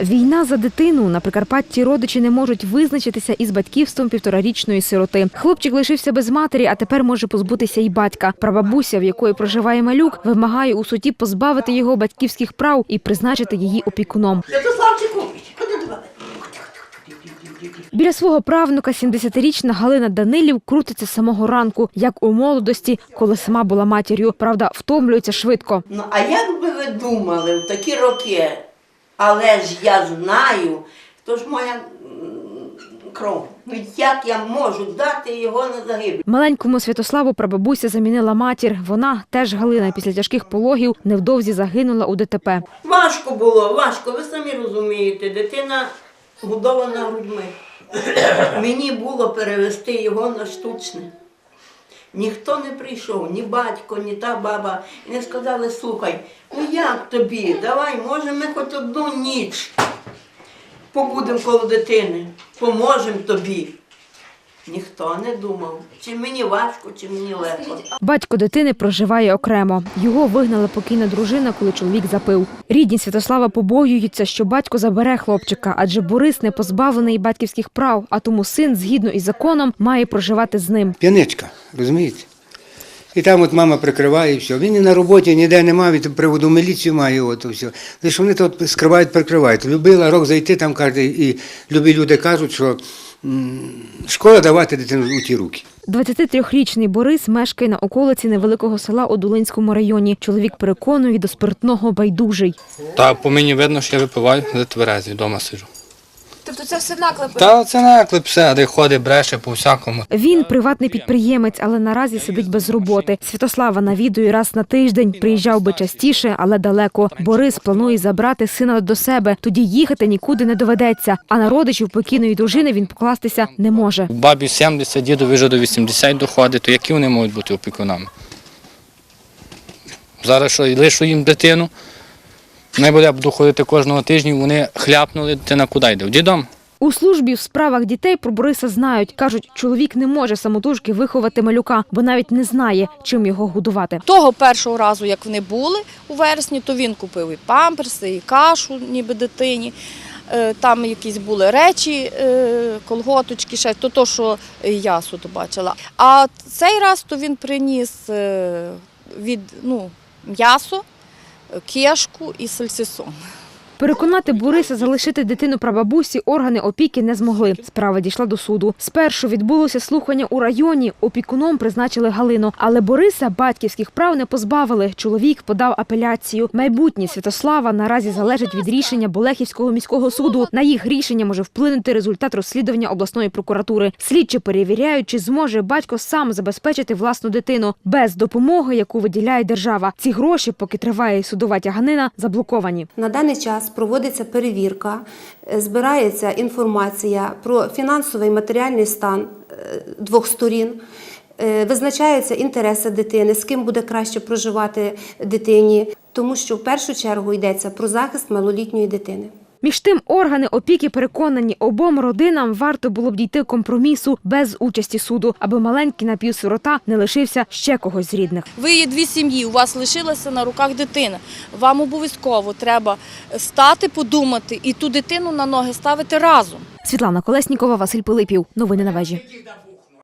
Війна за дитину на Прикарпатті родичі не можуть визначитися із батьківством півторарічної сироти. Хлопчик лишився без матері, а тепер може позбутися й батька. Прабабуся, в якої проживає малюк, вимагає у суді позбавити його батьківських прав і призначити її опікуном. Біля свого правнука 70-річна Галина Данилів крутиться з самого ранку, як у молодості, коли сама була матір'ю. Правда, втомлюється швидко. Ну, а як би ви думали в такі роки, але ж я знаю, то ж моя кров. Ну як я можу дати його на загибель? Маленькому Святославу прабабуся замінила матір. Вона теж Галина після тяжких пологів невдовзі загинула у ДТП. Важко було, важко, ви самі розумієте, дитина годована грудьми. Мені було перевести його на штучне. Ніхто не прийшов, ні батько, ні та баба. І не сказали, слухай, ну як тобі? Давай, може, ми хоч одну ніч побудемо коло дитини, поможемо тобі. Ніхто не думав, чи мені важко, чи мені легко. Батько дитини проживає окремо. Його вигнала покійна дружина, коли чоловік запив. Рідні Святослава побоюються, що батько забере хлопчика, адже Борис не позбавлений батьківських прав, а тому син, згідно із законом, має проживати з ним. П'яничка, розумієте? І там от мама прикриває і все. Він і на роботі ніде нема, від приводу міліцію має, от і все. Лише вони тут скривають, прикривають. Любила рок зайти там каже, і любі люди кажуть, що шкода давати дитину у ті руки. 23-річний Борис мешкає на околиці невеликого села у Долинському районі. Чоловік переконує до спиртного байдужий. Та по мені видно, що я випиваю, за тверезі, вдома сиджу. Тобто це все наклепи? Та це наклеп все, де ходить, бреше по всякому. Він приватний підприємець, але наразі сидить без роботи. Святослава навідує раз на тиждень. Приїжджав би частіше, але далеко. Борис планує забрати сина до себе. Тоді їхати нікуди не доведеться. А на родичів покійної дружини він покластися не може. Бабі 70, дідові вже до 80 доходить, то які вони можуть бути опікунами? Зараз що, лишу їм дитину, найбуде буду ходити кожного тижня, вони хляпнули, дитина куди йде? В дідом. У службі в справах дітей про Бориса знають. кажуть, чоловік не може самотужки виховати малюка, бо навіть не знає, чим його годувати. Того першого разу, як вони були у вересні, то він купив і памперси, і кашу, ніби дитині. Е, Там якісь були речі, е, колготочки, ще то, то що я суто бачила. А цей раз то він приніс е, від ну, м'ясо, кешку і сальсисон. Переконати Бориса залишити дитину прабабусі органи опіки не змогли. Справа дійшла до суду. Спершу відбулося слухання у районі. Опікуном призначили Галину. Але Бориса батьківських прав не позбавили. Чоловік подав апеляцію. Майбутнє Святослава наразі залежить від рішення Болехівського міського суду. На їх рішення може вплинути результат розслідування обласної прокуратури. Слідчі перевіряють, чи зможе батько сам забезпечити власну дитину без допомоги, яку виділяє держава. Ці гроші, поки триває судова тяганина, заблоковані. На даний час проводиться перевірка, е, збирається інформація про фінансовий і матеріальний стан е, двох сторін. е, Визначаються інтереси дитини, з ким буде краще проживати дитині, тому що в першу чергу йдеться про захист малолітньої дитини. Між тим, органи опіки переконані, обом родинам варто було б дійти компромісу без участі суду, аби маленький напівсирота не лишився ще когось з рідних. Ви є дві сім'ї, у вас лишилася на руках дитина. Вам обов'язково треба стати, подумати і ту дитину на ноги ставити разом. Світлана Колеснікова, Василь Пилипів. Новини на вежі.